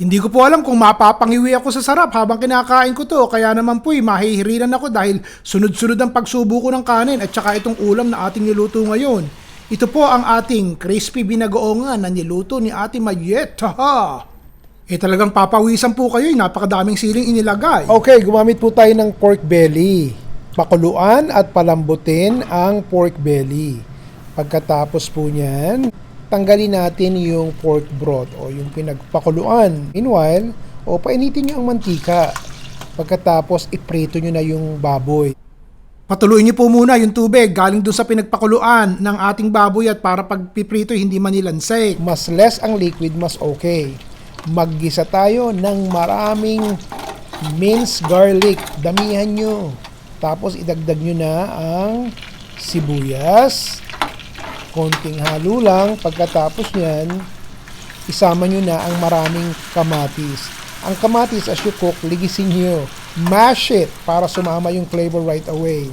Hindi ko po alam kung mapapangiwi ako sa sarap habang kinakain ko to. Kaya naman po, eh, mahihiriran ako dahil sunod-sunod ang pagsubo ko ng kanin at saka itong ulam na ating niluto ngayon. Ito po ang ating crispy binagoongan na niluto ni Ate Mayet. Haha! Eh talagang papawisan po kayo, napakadaming siling inilagay. Okay, gumamit po tayo ng pork belly. Pakuluan at palambutin ang pork belly. Pagkatapos po niyan, tanggalin natin yung pork broth o yung pinagpakuluan. Meanwhile, o painitin nyo ang mantika. Pagkatapos, iprito nyo na yung baboy. Patuloy niyo po muna yung tubig galing dun sa pinagpakuluan ng ating baboy at para pagpiprito hindi manilansik. Mas less ang liquid, mas okay. Maggisa tayo ng maraming minced garlic. Damihan nyo. Tapos idagdag nyo na ang sibuyas. Konting halo lang. Pagkatapos nyan, isama nyo na ang maraming kamatis. Ang kamatis, as you cook, ligisin nyo. Mash it para sumama yung flavor right away.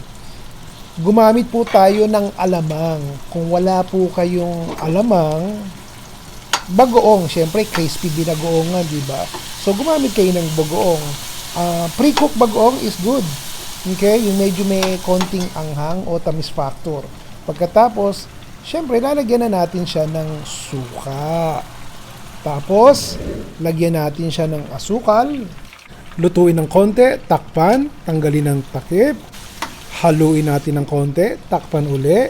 Gumamit po tayo ng alamang. Kung wala po kayong alamang, bagoong, syempre crispy binagoongan, di ba? So gumamit kayo ng bagoong. Ah, pre-cooked bagoong is good. Okay, yung medyo may konting anghang o tamis factor. Pagkatapos, syempre lalagyan na natin siya ng suka. Tapos, lagyan natin siya ng asukal. Lutuin ng konti, takpan, tanggalin ng takip. Haluin natin ng konti, takpan uli.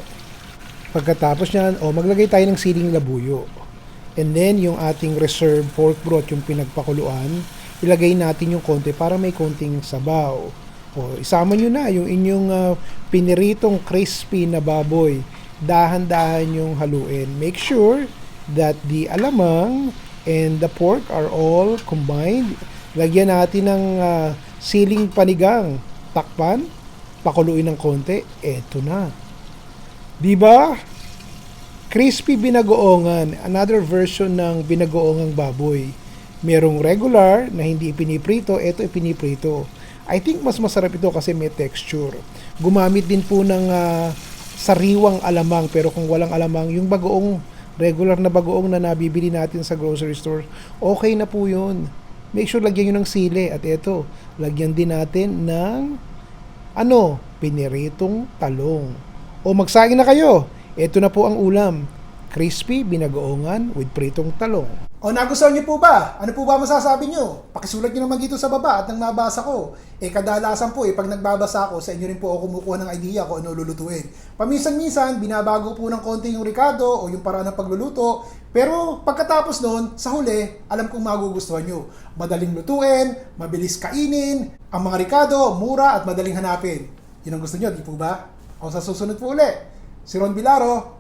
Pagkatapos niyan, o maglagay tayo ng siling labuyo. And then, yung ating reserved pork broth, yung pinagpakuluan, ilagay natin yung konti para may konting sabaw. O, isama nyo na yung inyong ah, piniritong crispy na baboy. Dahan-dahan yung haluin. Make sure that the alamang and the pork are all combined. Lagyan natin ng ah, siling panigang. Takpan, pakuluin ng konti, eto na. Di ba? Crispy binagoongan, another version ng binagoongang baboy. Merong regular na hindi ipiniprito, ito ipiniprito. I think mas masarap ito kasi may texture. Gumamit din po ng ah, sariwang alamang pero kung walang alamang, yung bagoong regular na bagoong na nabibili natin sa grocery store, okay na po yun. Make sure lagyan nyo ng sili at ito, lagyan din natin ng ano, piniritong talong. O magsaging na kayo. Ito na po ang ulam. Crispy binagoongan with pritong talong. O nagustuhan niyo po ba? Ano po ba masasabi niyo? Pakisulat niyo naman dito sa baba at nang nabasa ko. Eh kadalasan po eh pag nagbabasa ako sa inyo rin po ako kumukuha ng idea kung ano lulutuin. Paminsan-minsan binabago po ng konti yung ricado o yung paraan ng pagluluto. Pero pagkatapos noon, sa huli, alam kong magugustuhan niyo. Madaling lutuin, mabilis kainin, ang mga ricado, mura at madaling hanapin. Yun ang gusto niyo, di po ba? O sa susunod po uli, si Ron Bilaro,